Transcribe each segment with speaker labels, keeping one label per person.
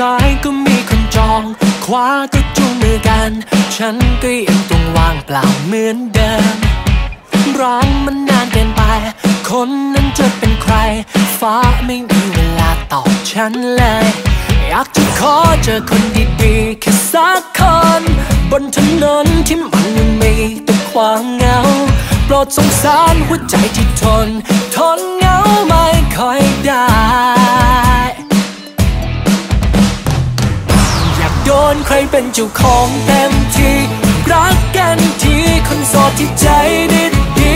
Speaker 1: นายก็มีคนจองควาก็จูงมือกัน ฉันก็ยังต้องว่างเปล่าเหมือนเดิม ร้อมันนานเกินไป คนนั้นจะเป็นใคร ฟ้าไม่มีเวลาตอบฉันเลย อยากจะขอเจอคนดีๆแค่สักคน บนถนนที่มันยังมีแต่ความเหงาโปรดสงสารหัวใจที่ทน ทนเหงาไม่ค่อยได้ นใครเป็นเจ้าของเต็มที่รักกันทีคนโสดที่ใจดีดี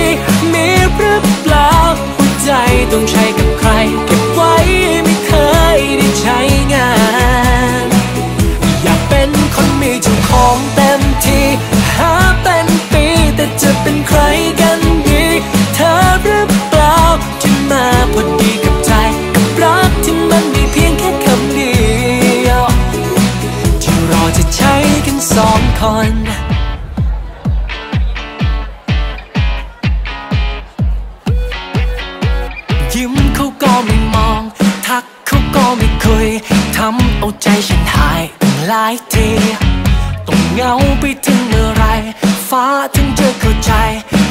Speaker 1: มีหรือเปล่าหัวใจต้องใช้กับใครเก็บไว้ คนยิ้มเขาก็ไม่มอง ทักเขาก็ไม่คุยทำเอาใจฉันหายตั้งหลายทีต้องเงาไปถึงเมื่อไรฟ้าถึงจะเข้าใจ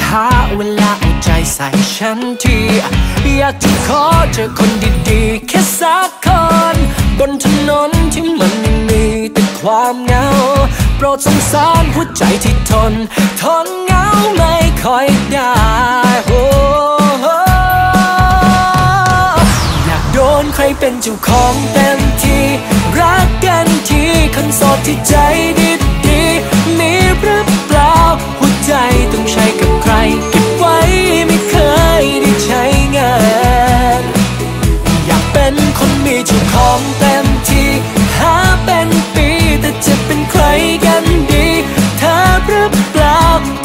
Speaker 1: หาเวลาเอาใจใส่ฉันที อยากจะขอเจอคนดีๆ แค่สักคน บนถนนที่มันยังมีแต่ความเหงา รดสงสารหัวใจที่ทน ทนเหงาไม่ค่อยได้โอ้อยากโดนใครเป็นเจ้าของเต็มที่ รักกันทีคนโสดที่ใจดีดีมีหรือเปล่า หัวใจต้องใช้กับใคร เก็บไว้ไม่เคยได้ใช้งาน อยากเป็นคนมีเจ้าของเต็ม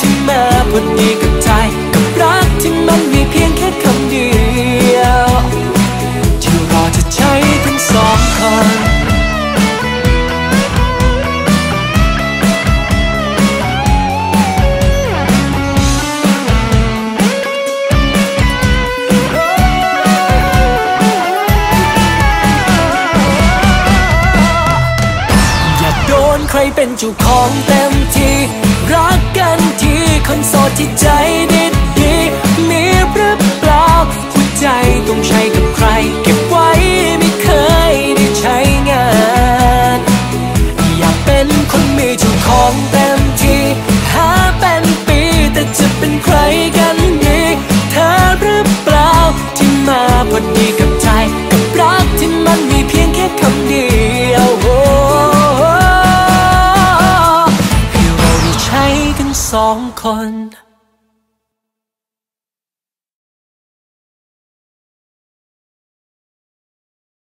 Speaker 1: ที่มาพอดีกับใจ กับรักที่มันมีเพียงแค่คำเดียวที่รอจะใช้ทั้งสองคนอยาโดนใครเป็นเจ้าของเต็มที่ รักกันที่คนโสดที่ใจดี สองคน